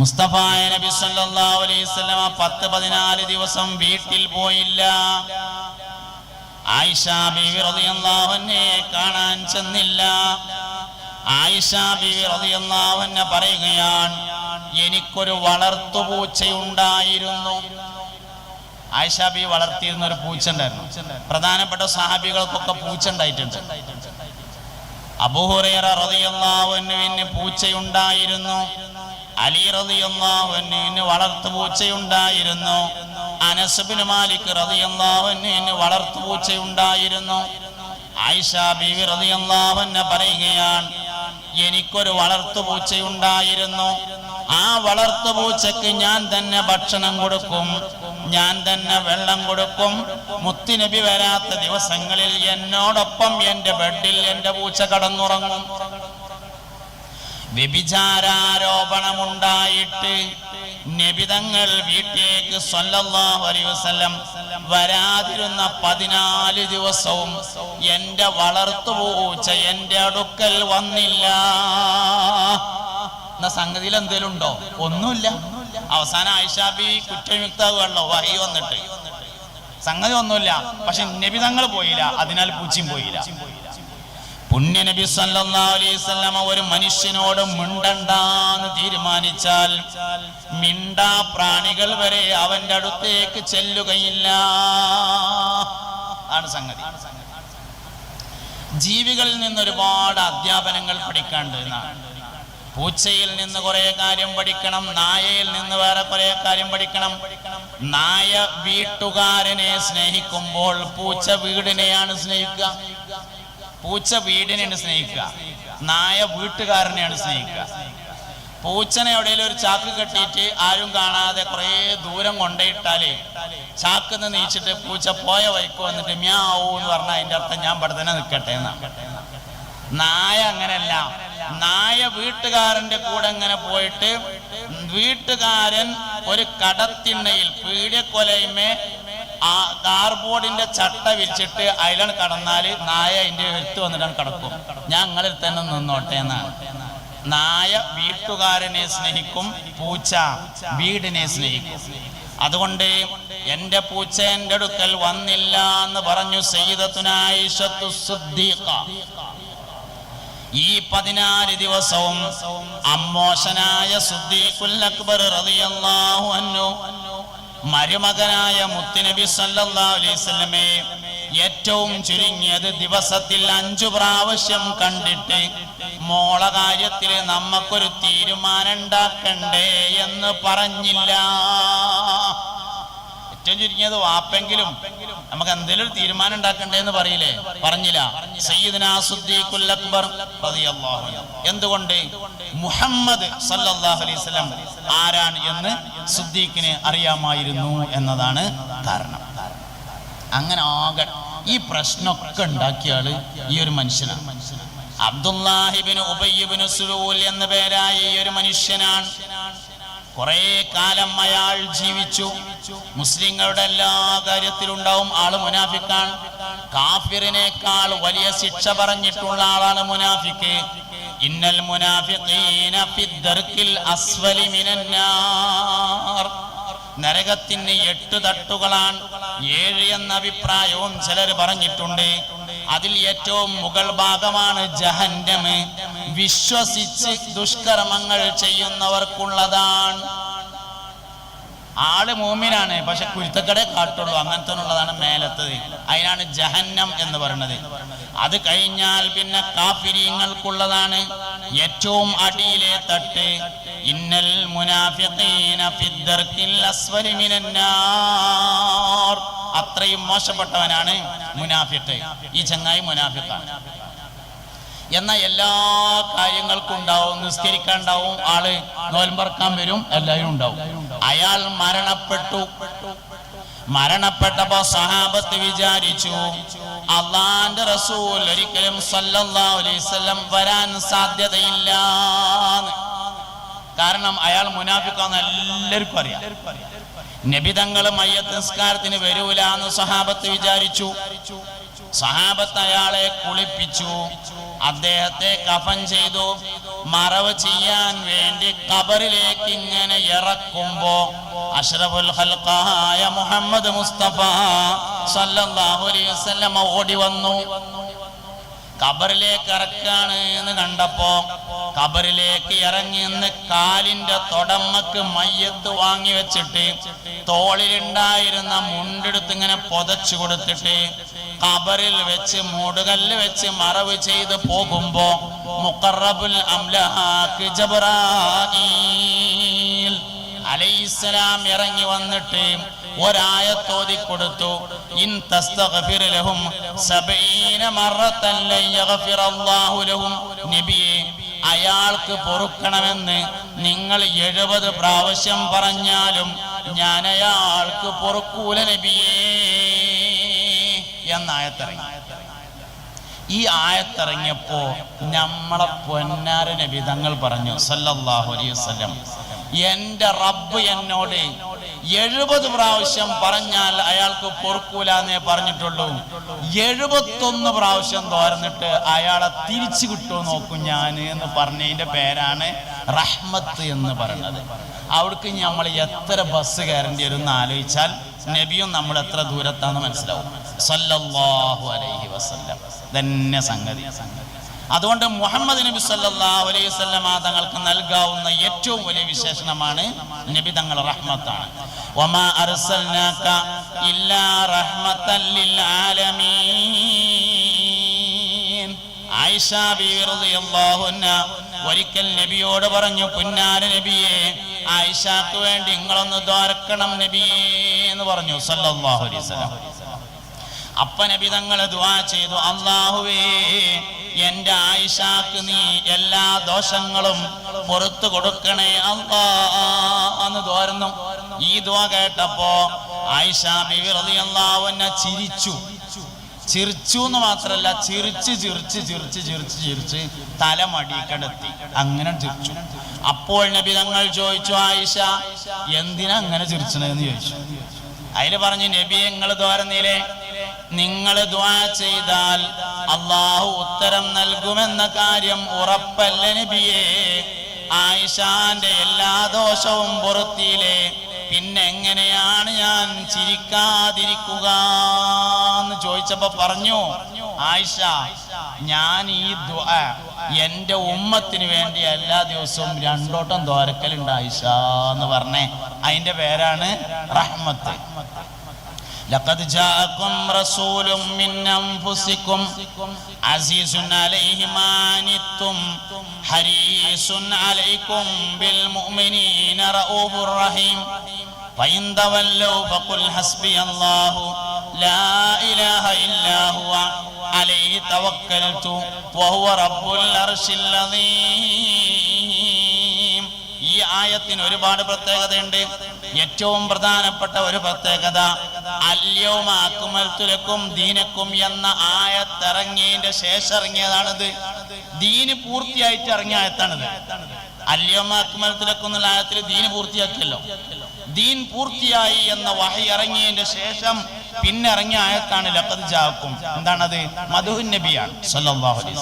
മുസ്തഫായ നബി സല്ലല്ലാഹു അലൈഹി വസല്ലമ പത്ത് പതിനാല് ദിവസം വീട്ടിൽ പോയില്ല. ആയിഷ ബീവി റളിയല്ലാഹു അൻഹയെ കാണാൻ ചെന്നില്ല. ആയിഷ ബീവി റളിയല്ലാഹു അൻഹ പറയുകയാണ് എനിക്കൊരു വളർത്തുപൂച്ചയുണ്ടായിരുന്നു. ആയിഷ ബി വളർത്തിയിരുന്ന ഒരു പൂച്ച ഉണ്ടായിരുന്നു പ്രധാനപ്പെട്ട സഹാബികൾക്കൊക്കെ പൂച്ച ഉണ്ടായിട്ടുണ്ട് അബൂഹുറേറ റളിയല്ലാഹു അൻഹുവിന് പൂച്ചയുണ്ടായിരുന്നു. അലി അൻഹുവിന് വളർത്തു പൂച്ചയുണ്ടായിരുന്നു. അനസ് ബിൻ മാലിക് അൻഹുവിന് വളർത്തു പൂച്ചയുണ്ടായിരുന്നു. ആയിഷ ബീവി റളിയല്ലാഹു പറയുകയാണ് എനിക്കൊരു വളർത്തു പൂച്ചയുണ്ടായിരുന്നു. ആ വളർത്തു പൂച്ചക്ക് ഞാൻ തന്നെ ഭക്ഷണം കൊടുക്കും. ഞാൻ തന്നെ വെള്ളം കൊടുക്കും. മുത്തിനബി വരാത്ത ദിവസങ്ങളിൽ എന്നോടൊപ്പം എന്റെ ബെഡിൽ എന്റെ പൂച്ച കടന്നുറങ്ങും. വ്യഭിചാരോപണമുണ്ടായിട്ട് നബിതങ്ങൾ വീട്ടിലേക്ക് സ്വല്ലാഹുലം വരാതിരുന്ന പതിനാല് ദിവസവും എന്റെ വളർത്തുപൂച്ച എന്റെ അടുക്കൽ വന്നില്ല. എന്ന സംഗതിയിൽ എന്തേലും ഉണ്ടോ? ഒന്നുമില്ല. അവസാനം ആയിഷാബി കുറ്റവിമുക്താകുകയല്ലോ വഹി വന്നിട്ട്. സംഗതി ഒന്നുമില്ല. പക്ഷെ നബിതങ്ങൾ പോയില്ല. അതിനാൽ പൂച്ചയും പോയില്ല. പുണ്യ നബി സല്ലല്ലാഹു അലൈഹി ഒരു മനുഷ്യനോട് മിണ്ടണ്ടെന്ന് തീരുമാനിച്ചാൽ മിണ്ടാ പ്രാണികൾ വരെ അവന്റെ അടുത്തേക്ക് ചെല്ലുകയില്ല. ആണ് സംഗതി. ജീവികളിൽ നിന്ന് ഒരുപാട് അധ്യാപനങ്ങൾ പഠിക്കാണ്ട് പൂച്ചയിൽ നിന്ന് കുറെ കാര്യം പഠിക്കണം നായയിൽ നിന്ന് വേറെ കുറെ കാര്യം പഠിക്കണം. നായ വീട്ടുകാരനെ സ്നേഹിക്കുമ്പോൾ പൂച്ച വീടിനെയാണ് സ്നേഹിക്കുക. പൂച്ച വീടിനെയാണ് സ്നേഹിക്കുക. നായ വീട്ടുകാരനെയാണ് സ്നേഹിക്കുക. പൂച്ചനെ എവിടെയെങ്കിലും ഒരു ചാക്ക് കെട്ടിയിട്ട് ആരും കാണാതെ കുറേ ദൂരം കൊണ്ടേയിട്ടാലേ ചാക്കിന്ന് നീച്ചിട്ട് പൂച്ച പോയ വൈക്കോ വന്നിട്ട് മ്യാവൂ എന്ന് പറഞ്ഞാൽ അതിന്റെ അർത്ഥം ഞാൻ ഇവിടെ തന്നെ നിൽക്കട്ടെ എന്നാണ് നായ അങ്ങനല്ല. നായ വീട്ടുകാരന്റെ കൂടെ അങ്ങനെ പോയിട്ട് വീട്ടുകാരൻ ഒരു കടത്തിണ്ണയിൽ പീഡിയക്കൊലയുമേ ആ കാർബോർഡിന്റെ ചട്ട വിരിച്ചിട്ട് അതിലാണ് കടന്നാൽ നായ അതിന്റെ എടുത്തു വന്നിട്ടാണ് കിടക്കും. ഞാൻ നിങ്ങളിൽ തന്നെ നിന്നോട്ടെ എന്നാണ് നായ വീട്ടുകാരനെ സ്നേഹിക്കും പൂച്ച വീടിനെ സ്നേഹിക്കും. അതുകൊണ്ട് എന്റെ പൂച്ച എന്റെ അടുക്കൽ വന്നില്ല എന്ന് പറഞ്ഞു സയ്യിദത്തുനായിഷത്തു സുദ്ദീഖ. ഈ പതിനാല് ദിവസവും അമ്മോശനായ സുദ്ദീഖുൽ അക്ബർ റളിയല്ലാഹു അൻഹു മരുമകനായ മുത്തുനബി വസല്ലമയെ ഏറ്റവും ചുരുങ്ങിയത് ദിവസത്തിൽ അഞ്ചു പ്രാവശ്യം കണ്ടിട്ട് മോള കാര്യത്തിൽ നമ്മക്കൊരു തീരുമാനം ഉണ്ടാക്കണ്ടേ എന്ന് പറഞ്ഞില്ല. ഏറ്റവും ചുരുങ്ങിയത് വാപ്പെങ്കിലും നമുക്ക് എന്തെങ്കിലും തീരുമാനം ഉണ്ടാക്കണ്ടേ എന്ന് പറയില്ലേ? പറഞ്ഞില്ല. അക്ബർ. എന്തുകൊണ്ട്? മുഹമ്മദ് സല്ലല്ലാഹു അലൈഹി വസല്ലം ആരാണ് എന്ന് സുദ്ദീഖിന് അറിയാമായിരുന്നു എന്നതാണ് കാരണം. അങ്ങനെ ആകെ ഈ പ്രശ്നമൊക്കെ ഉണ്ടാക്കിയ ആൾ ഈ ഒരു മനുഷ്യനാണ്. അബ്ദുല്ലാഹിബിന് ഉബയ്യബിന് സുലൂൽ എന്ന പേരായ ഈ ഒരു മനുഷ്യനാണ്. കുറെ കാലം അയാൾ ജീവിച്ചു. മുസ്ലിങ്ങളുടെ എല്ലാ കാര്യത്തിലുണ്ടാവും. ആൾ മുനാഫിക്കാണ്. കാഫിറിനേക്കാൾ വലിയ ശിക്ഷ പറഞ്ഞിട്ടുള്ള ആളാണ് മുനാഫിക്ക്. ഇന്നൽ മുനാഫിഖീന അസ്വലി നരകത്തിന് എട്ട് തട്ടുകളാണ്. ഏഴ് എന്ന അഭിപ്രായവും ചിലർ പറഞ്ഞിട്ടുണ്ട്. അതിൽ ഏറ്റവും മുഗൾ ഭാഗമാണ് ജഹന്നമ് വിശ്വസിച്ച് ദുഷ്കർമ്മങ്ങൾ ചെയ്യുന്നവർക്കുള്ളതാണ്. ആൾ മൂമിനാണ് പക്ഷെ കുരുത്തക്കടെ കാട്ടുള്ളൂ. അങ്ങനത്തെ ഉള്ളതാണ് മേലത്തത്. അതിനാണ് ജഹന്നം എന്ന് പറയുന്നത്. അത് കഴിഞ്ഞാൽ പിന്നെ കാഫിരീങ്ങൾക്കുള്ളതാണ് ഏറ്റവും അടിയിലെ തട്ട്. ഇന്നൽ മുനാഫിഖീന ഫിദ്ദർക്കിൽ മിനന്നാർ. അത്രയും മോശപ്പെട്ടവനാണ് മുനാഫിഖ്. ഈ ചങ്ങായി മുനാഫിഖാണ്. എന്ന എല്ലാ കാര്യങ്ങൾക്കും ഉണ്ടാവും നിസ്കരിക്കാൻ ഉണ്ടാവും ആൾ നോൽമ്പറക്കാൻ വരും എല്ലാവരും ഉണ്ടാവും. അയാൾ മരണപ്പെട്ടു. മരണപ്പെട്ടപ്പോ സഹാബത്ത് വിചാരിച്ചു അള്ളാന്റെ റസൂൽ ഒരിക്കലും സല്ലാസ്ലം വരാൻ സാധ്യതയില്ല കാരണം അയാൾ മുനാഫിക്കാന്ന് എല്ലാവർക്കും അറിയാം. നബിതങ്ങൾ മയ്യത്ത് നിസ്കാരത്തിന് വരൂല എന്ന് സഹാബത്ത് വിചാരിച്ചു. സഹാബത്ത് അയാളെ കുളിപ്പിച്ചു. അദ്ദേഹത്തെ കഫൻ ചെയ്തു. മറവ് ചെയ്യാൻ വേണ്ടി കബറിലേക്ക് ഇങ്ങനെ ഇറക്കുമ്പോ അഷ്റഫുൽ ഹൽക്കായ മുഹമ്മദ് മുസ്തഫ സല്ലല്ലാഹു അലൈഹി ഓടി വന്നു. കബറിലേക്ക് ഇറക്കാണ് എന്ന് കണ്ടപ്പോ കബറിലേക്ക് ഇറങ്ങി നിന്ന് കാലിന്റെ തൊടമ്മക്ക് മയ്യത്ത് വാങ്ങി വെച്ചിട്ട് തോളിലുണ്ടായിരുന്ന മുണ്ടെടുത്ത് ഇങ്ങനെ പൊതച്ചു കൊടുത്തിട്ട് കബറിൽ വെച്ച് മൂടുകല്ല് വെച്ച് മറവ് ചെയ്ത് പോകുമ്പോ മുക്കറബുൽ അംലഹാക്ക് അലൈസലാം ഇറങ്ങി വന്നിട്ട് ഒരായത്തോതി കൊടുത്തു. ഇൻ തസ്തഗ്ഫിർ ലഹും സബഈന മറത്തൻ യഗ്ഫിറല്ലാഹു ലഹും. നബിയെ അയാൾക്ക് പൊറുക്കണമെന്ന് നിങ്ങൾ എഴുപത് പ്രാവശ്യം പറഞ്ഞാലും ഞാൻ അയാൾക്ക് പൊറുക്കൂല നബിയേ. എന്നായത്തിറങ്ങി ഈ ആയത്തിറങ്ങിയപ്പോ നമ്മളെ പൊന്നാര നബി തങ്ങൾ പറഞ്ഞു സല്ലല്ലാഹു അലൈഹി വസല്ലം എന്റെ റബ്ബ് എന്നോട് എഴുപത് പ്രാവശ്യം പറഞ്ഞാൽ അയാൾക്ക് പൊറുക്കൂല എന്നേ പറഞ്ഞിട്ടുള്ളൂ. എഴുപത്തൊന്ന് പ്രാവശ്യം തോരന്നിട്ട് അയാളെ തിരിച്ചു കിട്ടുമോ നോക്കും ഞാൻ എന്ന് പറഞ്ഞതിന്റെ പേരാണ് റഹ്മത്ത് എന്ന് പറയുന്നത്. അവിടേക്ക് നമ്മൾ എത്ര ബസ് കയറേണ്ടി വരും എന്ന് ആലോചിച്ചാൽ നബിയും നമ്മൾ എത്ര ദൂരത്താണെന്ന് മനസ്സിലാവും. സല്ലല്ലാഹു അലൈഹി വസല്ലം. തന്നെ സംഗതി. അതുകൊണ്ട് മുഹമ്മദ് നബി സല്ലല്ലാഹു അലൈഹി വസല്ലമ തങ്ങൾക്ക് നൽകാവുന്ന ഏറ്റവും വലിയ വിശേഷണമാണ് നബി തങ്ങൾ റഹ്മത്താണ്. വമാ അർസൽനാക ഇല്ലാ ആലമീൻ. ആയിഷ അൻഹ ഒരിക്കൽ നബിയോട് പറഞ്ഞു പുന്നാര നബിയെ ആയിഷക്ക് വേണ്ടി നിങ്ങളൊന്ന് ദ്വാരക്കണം നബിയേ എന്ന് പറഞ്ഞു. സല്ലല്ലാഹു അലൈഹി വസല്ലം. അപ്പ നബി തങ്ങൾ ദുആ ചെയ്തു. അള്ളാഹുവേ എന്റെ ആയിഷാക്ക് നീ എല്ലാ ദോഷങ്ങളും പുറത്തു കൊടുക്കണേ അന്ന് തോരുന്നു. ഈ ദുആ കേട്ടപ്പോ ആയിഷ ബിവിറതി അള്ളാഹുവിനെ ചിരിച്ചു. ചിരിച്ചു എന്ന് മാത്രല്ല ചിരിച്ച് ചിരിച്ച് ചിരിച്ച് ചിരിച്ച് ചിരിച്ച് തലമടി കിടത്തി അങ്ങനെ ചിരിച്ചു. അപ്പോൾ നബി തങ്ങൾ ചോദിച്ചു ആയിഷ എന്തിനാ അങ്ങനെ ചിരിച്ചണെന്ന് ചോദിച്ചു. അതിൽ പറഞ്ഞു നബി നിങ്ങൾ ദ്വാരന്നില്ലേ നിങ്ങൾ ദ്വാ ചെയ്താൽ അള്ളാഹു ഉത്തരം നൽകുമെന്ന കാര്യം ഉറപ്പല്ല നബിയേ? ആയിഷാന്റെ എല്ലാ ദോഷവും പുറത്തിയിലെ പിന്നെ എങ്ങനെയാണ് ഞാൻ ചിരിക്കാതിരിക്കുക എന്ന് ചോദിച്ചപ്പോ പറഞ്ഞു ആയിഷ ഞാൻ ഈ എന്റെ ഉമ്മത്തിന് വേണ്ടി എല്ലാ ദിവസവും രണ്ടോട്ടം ദ്വാരക്കലുണ്ട് ആയിഷ എന്ന് പറഞ്ഞേ. അതിന്റെ പേരാണ് റഹ്മത്ത്. لقد جاءكم رسول من أنفسكم عزيز عليه ما عنتم حريص عليكم بالمؤمنين رؤوف رحيم فإن تولوا فقل حسبي الله لا إله إلا هو عليه توكلت وهو رب العرش العظيم ഈ ആയത്തിന് ഒരുപാട് പ്രത്യേകതയുണ്ട് ഏറ്റവും പ്രധാനപ്പെട്ട ഒരു പ്രത്യേകത അല്യവുമാക്കുമൽത്തുലക്കും ദീനക്കും എന്ന ആയത്തിറങ്ങിയതിന്റെ ശേഷം ഇറങ്ങിയതാണത് ദീന് പൂർത്തിയായിട്ട് ഇറങ്ങിയ ആയത്താണത്. അല്യവുമാക്കുമൽത്തുലക്കും എന്നുള്ള ആയത്തിൽ ദീന് പൂർത്തിയാക്കിയല്ലോ. ദീൻ പൂർത്തിയായി എന്ന വഹി ഇറങ്ങിയതിന്റെ ശേഷം പിന്നെ ഇറങ്ങിയ ആയത്താണ് ലക്കത് ജാക്കും എന്താണത്? മധുഹുൻ നബിയാണ്. സല്ലല്ലാഹു അലൈഹി